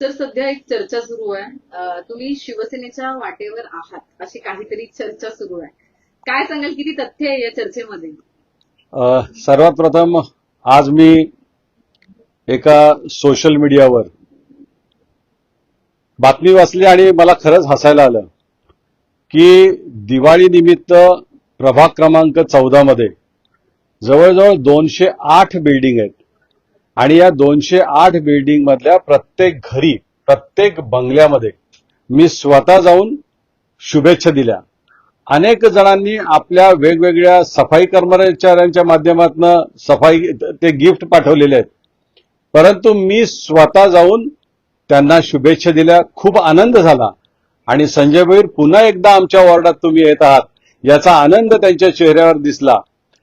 तर सध्या एक चर्चा सुरू आहे. तुम्ही शिवसेनेच्या वाटेवर आहात अशी काहीतरी चर्चा सुरू आहे. काय सांगाल किती तथ्य आहे या चर्चेमध्ये? सर्वात प्रथम आज मी एका सोशल मीडियावर बातमी वाचली आणि मला खरंच हसायला आलं की दिवाळी निमित्त प्रभाग क्रमांक चौदा मध्ये जवळजवळ दोनशे आठ बिल्डिंग आहेत. आणि या दोनशे आठ बिल्डिंग मधल्या प्रत्येक घरी प्रत्येक बंगल्यामध्ये मी स्वतः जाऊन शुभेच्छा दिल्या. अनेक जणांनी आपल्या वेगवेगळ्या सफाई कर्मचाऱ्यांच्या माध्यमातून सफाई ते गिफ्ट पाठवलेले आहेत. परंतु मी स्वतः जाऊन त्यांना शुभेच्छा दिल्या. खूप आनंद झाला. आणि संजय भैर पुन्हा एकदा आमच्या वॉर्डात तुम्ही येत आहात. याचा आनंद त्यांच्या चेहऱ्यावर दिसला.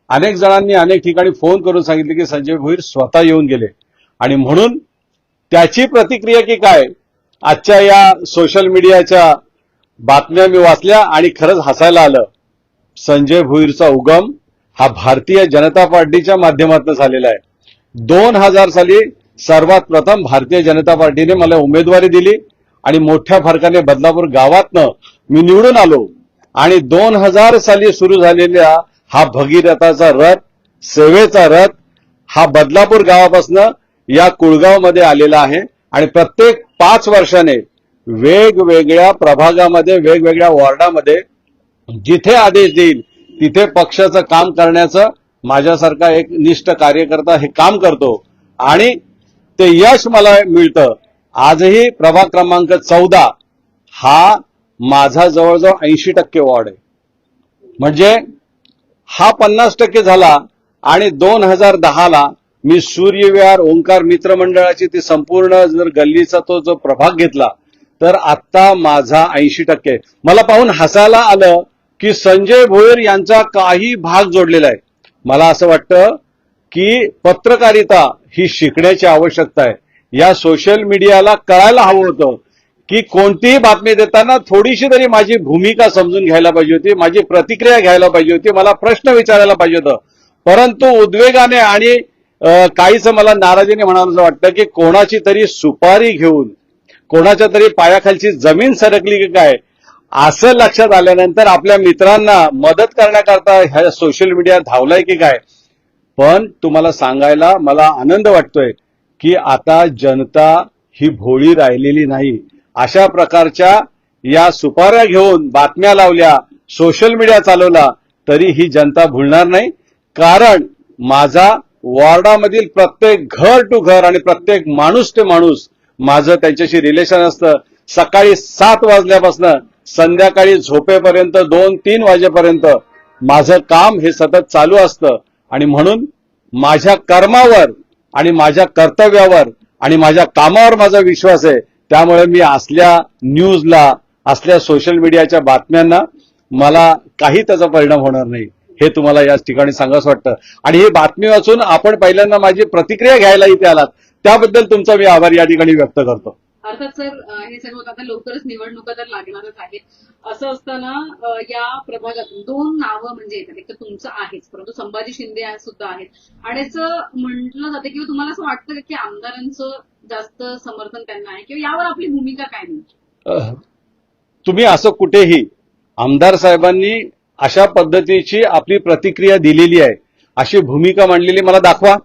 अनेक जणांनी अनेक ठिकाणी फोन करून सांगितले की संजय भोईर स्वतः येऊन गेले. आणि म्हणून त्याची प्रतिक्रिया की काय? आजच्या या सोशल मीडियाच्या बातम्या मी वाचल्या आणि खरंच हसायला आलं. संजय भोईरचा उगम हा भारतीय जनता पार्टीच्या माध्यमातून झालेला आहे. दोन हजार साली सर्वात प्रथम भारतीय जनता पार्टीने मला उमेदवारी दिली आणि मोठ्या फरकाने बदलापूर गावातनं मी निवडून आलो. आणि दोन हजार साली सुरू झालेल्या हा भगीरथाचा रथ सेवेचा रथ हा बदलापूर गावापासून या कुळगावमध्ये आलेला आहे. आणि प्रत्येक पाच वर्षाने वेगवेगळ्या प्रभागामध्ये वेगवेगळ्या वॉर्डामध्ये जिथे आदेश देईल तिथे पक्षाचं काम करण्याचं माझ्यासारखा एक निष्ठ कार्यकर्ता हे काम करतो. आणि ते यश मला मिळतं. आजही प्रभाग क्रमांक चौदा हा माझा जवळजवळ ऐंशी टक्के वॉर्ड आहे. म्हणजे हा पन्नास टक्के झाला आणि दोन हजार दहाला मी सूर्यविहार ओंकार मित्र मंडळाची ती संपूर्ण जर गल्लीचा तो जो प्रभाग घेतला तर आत्ता माझा ऐंशी टक्के. मला पाहून हसायला आलं की संजय भोयर यांचा काही भाग जोडलेला आहे. मला असं वाटतं की पत्रकारिता ही शिकण्याची आवश्यकता आहे. या सोशल मीडियाला कळायला हवं होतं. की कोणतीही बातमी देताना थोडीशी तरी माझी भूमिका समजून घ्यायला पाहिजे होती माझी प्रतिक्रिया घ्यायला पाहिजे होती मला प्रश्न विचारायला पाहिजे होतं. परंतु उद्वेगाने आणि काहीच मला नाराजीने म्हणायला वाटतं की कोणाची तरी सुपारी घेऊन कोणाच्या तरी पायाखालची जमीन सरकली की काय असं लक्षात आल्यानंतर आपल्या मित्रांना मदत करण्याकरता ह्या सोशल मीडिया धावलाय की काय? पण तुम्हाला सांगायला मला आनंद वाटतोय की आता जनता ही भोळी राहिलेली नाही. अशा प्रकारच्या या सुपाऱ्या घेऊन बातम्या लावल्या सोशल मीडिया चालवला तरी ही जनता भुलणार नाही. कारण माझा वॉर्डामधील प्रत्येक घर टू घर आणि प्रत्येक माणूस ते माणूस माझं त्यांच्याशी रिलेशन असतं. सकाळी सात वाजल्यापासून संध्याकाळी झोपेपर्यंत दोन तीन वाजेपर्यंत माझं काम हे सतत चालू असतं. आणि म्हणून माझ्या कर्मावर आणि माझ्या कर्तव्यावर आणि माझ्या कामावर माझा विश्वास आहे. त्यामुळे मी असल्या न्यूजला असल्या सोशल मीडियाच्या बातम्यांना मला काही त्याचा परिणाम होणार नाही हे तुम्हाला याच ठिकाणी सांगावंसं वाटतं. आणि ही बातमी वाचून आपण पहिल्यांदा माझी प्रतिक्रिया घ्यायला इथे आलात त्याबद्दल तुमचा मी आभार या ठिकाणी व्यक्त करतो. अर्थात सर हे सर्व आता लवकरच निवडणुका तर लागणारच आहेत. असं असताना या प्रभागातून दोन नावं म्हणजे येतात. एक तर तुमचं आहेच परंतु संभाजी शिंदे सुद्धा आहेत. आणि असं म्हटलं जातं किंवा तुम्हाला असं वाटतं की आमदारांचं जास्त समर्थन त्यांना आहे किंवा यावर आपली भूमिका काय नाही तुम्ही असं कुठेही आमदार साहेबांनी अशा पद्धतीची आपली प्रतिक्रिया दिलेली आहे अशी भूमिका मांडलेली मला दाखवा.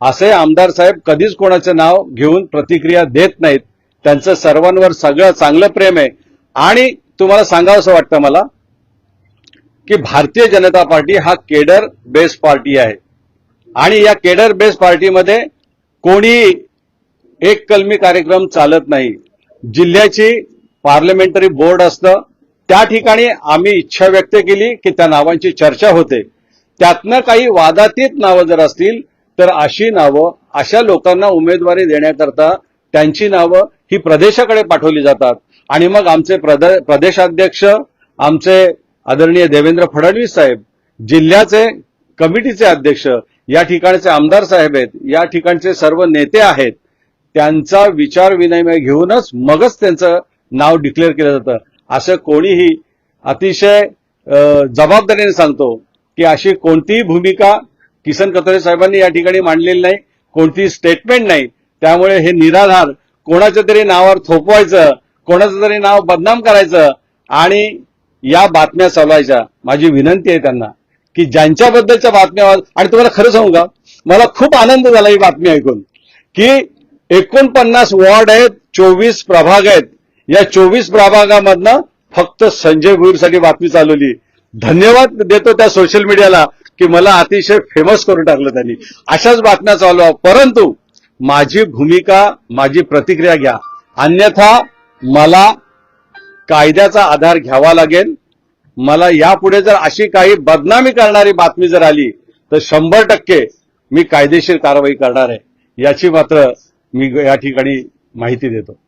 असे आमदार साहेब कधीच कोणाचं नाव घेऊन प्रतिक्रिया देत नाहीत. त्यांचं सर्वांवर सगळं चांगलं प्रेम आहे. आणि तुम्हाला सांगावं असं वाटतं मला की भारतीय जनता पार्टी हा केडर बेस्ड पार्टी आहे. आणि या केडर बेस्ड पार्टीमध्ये कोणी एक कलमी कार्यक्रम चालत नाही. जिल्ह्याची पार्लमेंटरी बोर्ड असतं. त्या ठिकाणी आम्ही इच्छा व्यक्त केली की त्या नावांची चर्चा होते. त्यातनं काही वादातीत नावं जर असतील तर अशी नावं अशा लोकांना उमेदवारी देण्याकरता त्यांची नावं ही प्रदेशाकडे पाठवली जातात. आणि मग आमचे प्रद- प्रदेशाध्यक्ष आमचे आदरणीय देवेंद्र फडणवीस साहेब जिल्ह्याचे कमिटीचे अध्यक्ष या ठिकाणचे आमदार साहेब आहेत या ठिकाणचे सर्व नेते आहेत त्यांचा विचार विनिमय घेऊनच मगच त्यांचं नाव डिक्लेअर केलं जातं. असं कोणीही अतिशय जबाबदारीने सांगतो की अशी कोणतीही भूमिका किसन कथोरे साहेबांनी या ठिकाणी मांडलेली नाही कोणतीही स्टेटमेंट नाही. त्यामुळे हे निराधार कोणाच्या तरी नावावर थोपवायचं कोणाचं तरी नाव बदनाम करायचं आणि या बातम्या चालवायच्या. माझी विनंती आहे त्यांना की ज्यांच्याबद्दलच्या बातम्या आणि तुम्हाला खरं सांगू का? मला खूप आनंद झाला ही बातमी ऐकून की एकोणपन्नास वॉर्ड आहेत चोवीस प्रभाग आहेत. या चोवीस प्रभागामधनं फक्त संजय भुईरसाठी बातमी चालवली. धन्यवाद देतो त्या सोशल मीडियाला की मला अतिशय फेमस करून टाकलं त्यांनी. अशाच बातम्या चालवा. परंतु माझी भूमिका माझी प्रतिक्रिया घ्या. अन्यथा मला कायद्याचा आधार घ्यावा लागेल. मला यापुढे जर अशी काही बदनामी करणारी बातमी जर आली तर शंभर टक्के मी कायदेशीर कारवाई करणार आहे. याची मात्र मी या ठिकाणी माहिती देतो.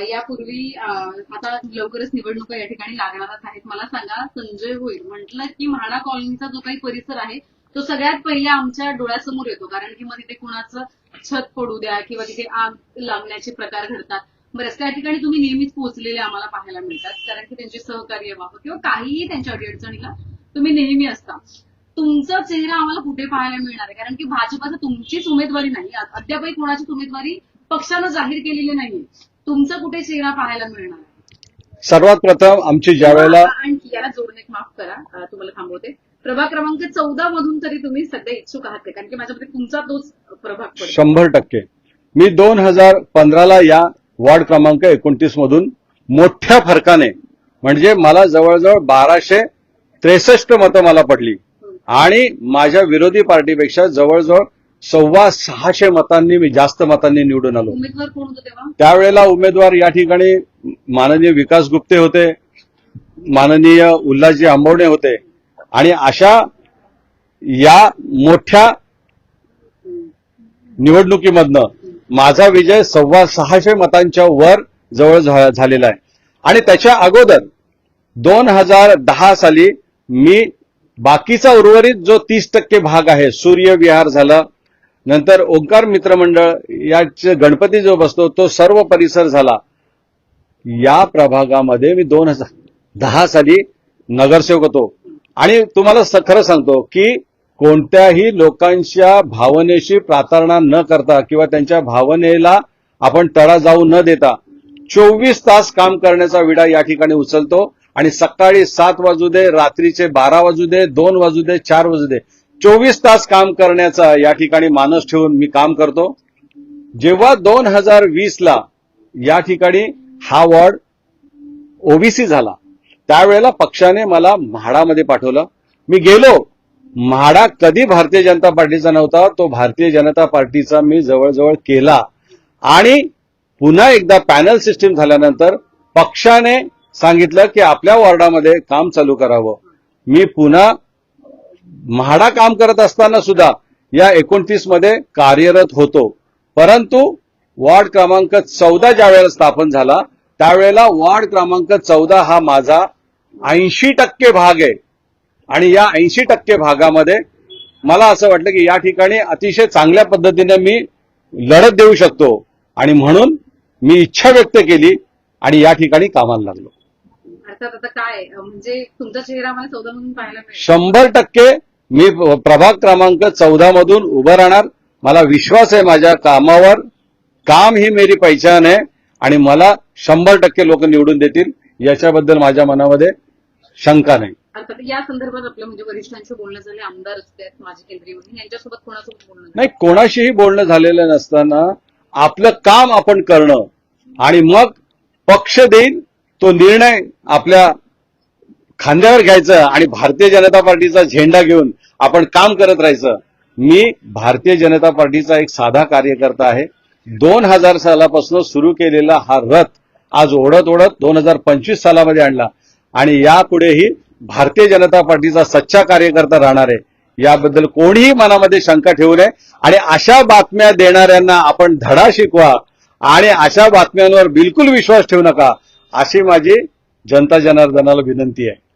यापूर्वी आता लवकरच निवडणुका या ठिकाणी लागणारच आहेत. मला सांगा संजय होईल म्हटलं की म्हाडा कॉलनीचा जो काही परिसर आहे तो सगळ्यात पहिले आमच्या डोळ्यासमोर येतो. कारण की मग तिथे कुणाचं छत पडू द्या किंवा तिथे आग लागण्याचे प्रकार घडतात. बऱ्याच त्या ठिकाणी तुम्ही नेहमीच पोहोचलेले आम्हाला पाहायला मिळतात. कारण की त्यांचे सहकार्य व्हावं किंवा काहीही त्यांच्या अडीअडचणीला तुम्ही नेहमी असता. तुमचा चेहरा आम्हाला कुठे पाहायला मिळणार आहे? कारण की भाजपाचं तुमचीच उमेदवारी नाही. अद्यापही कोणाचीच उमेदवारी पक्षानं जाहीर केलेली नाहीये. तुमचा कुठे चेहरा पाहायला मिळणार? सर्वात प्रथम आमची ज्या वेळेला आणखी याला जोडून एक माफ करा. तुम्हाला थांबवते. प्रभाग क्रमांक चौदा मधून तरी तुम्ही सध्या इच्छुक आहात का? कारण की माझ्या मते तुमचा तोच प्रभाग पडतो. शंभर टक्के. मी दोन हजार पंधराला या वॉर्ड क्रमांक एकोणतीस मधून मोठ्या फरकाने म्हणजे मला जवळजवळ बाराशे त्रेसष्ट मतं मला पडली. आणि माझ्या विरोधी पार्टीपेक्षा जवळजवळ सव्वा सहाशे मतांनी मी जास्त मतांनी निवडून आलो. उमेदवार कोण होतं तेव्हा? त्यावेळेला उमेदवार या ठिकाणी माननीय विकास गुप्ते होते माननीय उल्हासजी आंबवणे होते आणि अशा या मोठ्या निवडणुकीमधनं माझा विजय सव्वा सहाशे मतांच्या वर जवळ झा- झालेला आहे. आणि त्याच्या अगोदर दोन हजार दहा साली मी बाकीचा उर्वरित जो तीस टक्के भाग आहे सूर्य विहार झाला नंतर ओंकार मित्रमंडळ याचे गणपती जो बसतो तो सर्व परिसर झाला. या प्रभागामध्ये मी दोन हजार दहा साली नगरसेवक होतो. आणि तुम्हाला स- खरं सांगतो की कोणत्याही लोकांच्या भावनेशी प्रार्थना न करता किंवा त्यांच्या भावनेला आपण तडा जाऊ न देता चोवीस तास काम करण्याचा विडा या ठिकाणी उचलतो. आणि सकाळी सात वाजू दे रात्रीचे बारा वाजू दे दोन वाजू दे चार वाजू दे. चोवीस तास काम करण्याचा या ठिकाणी मानस ठेवून मी काम करतो. जेव्हा दोन हजार वीस ला या ठिकाणी हा वॉर्ड ओबीसी झाला त्यावेळेला पक्षाने मला म्हाडामध्ये पाठवलं. मी गेलो. म्हाडा कधी भारतीय जनता पार्टीचा नव्हता तो भारतीय जनता पार्टीचा मी जवळजवळ केला. आणि पुन्हा एकदा पॅनल सिस्टीम झाल्यानंतर पक्षाने सांगितलं की आपल्या वॉर्डामध्ये काम चालू करावं. मी पुन्हा म्हाडा काम करत असताना सुद्धा या एकोणतीसमध्ये कार्यरत होतो. परंतु वॉर्ड क्रमांक चौदा ज्यावेळेला स्थापन झाला त्यावेळेला वॉर्ड क्रमांक चौदा हा माझा ऐंशी टक्के भाग आहे. आणि या ऐंशी टक्के भागामध्ये मला असं वाटलं की या ठिकाणी अतिशय चांगल्या पद्धतीने मी लढत देऊ शकतो. आणि म्हणून मी इच्छा व्यक्त केली आणि या ठिकाणी कामाला लागलो. अर्थात आता काय अ, म्हणजे तुमचा चेहरा आम्हाला चौदा मधून पाहायला मिळेल. शंभर टक्के मी प्रभाग क्रमांक चौदा मधून उभं राहणार. मला विश्वास आहे माझ्या कामावर. काम ही मेरी पहिचान आहे. आणि मला शंभर टक्के लोक निवडून देतील. याच्याबद्दल माझ्या मनामध्ये शंका नाही. अर्थात या संदर्भात आपलं म्हणजे वरिष्ठांशी बोलणं झाले आमदार असतात माझे केंद्रीय मंत्री यांच्यासोबत कोणासोबत बोलणं झालं? नाही कोणाशीही बोलणं झालेलं नसताना आपलं काम आपण करणं आणि मग पक्ष देईल तो निर्णय आपल्या खांद्यावर घ्यायचं आणि भारतीय जनता पार्टीचा झेंडा घेऊन आपण काम करत राहायचं. मी भारतीय जनता पार्टीचा एक साधा कार्यकर्ता आहे. दोन हजार सालापासून सुरू केलेला हा रथ आज ओढत ओढत दोन हजार पंचवीस सालामध्ये आणला. आणि यापुढेही भारतीय जनता पार्टीचा सच्चा कार्यकर्ता राहणार आहे याबद्दल कोणीही मनामध्ये शंका ठेवू नये. आणि अशा बातम्या देणाऱ्यांना आपण धडा शिकवा आणि अशा बातम्यांवर बिलकुल विश्वास ठेवू नका अशी माझी जनता जनार्दनाला विनंती आहे.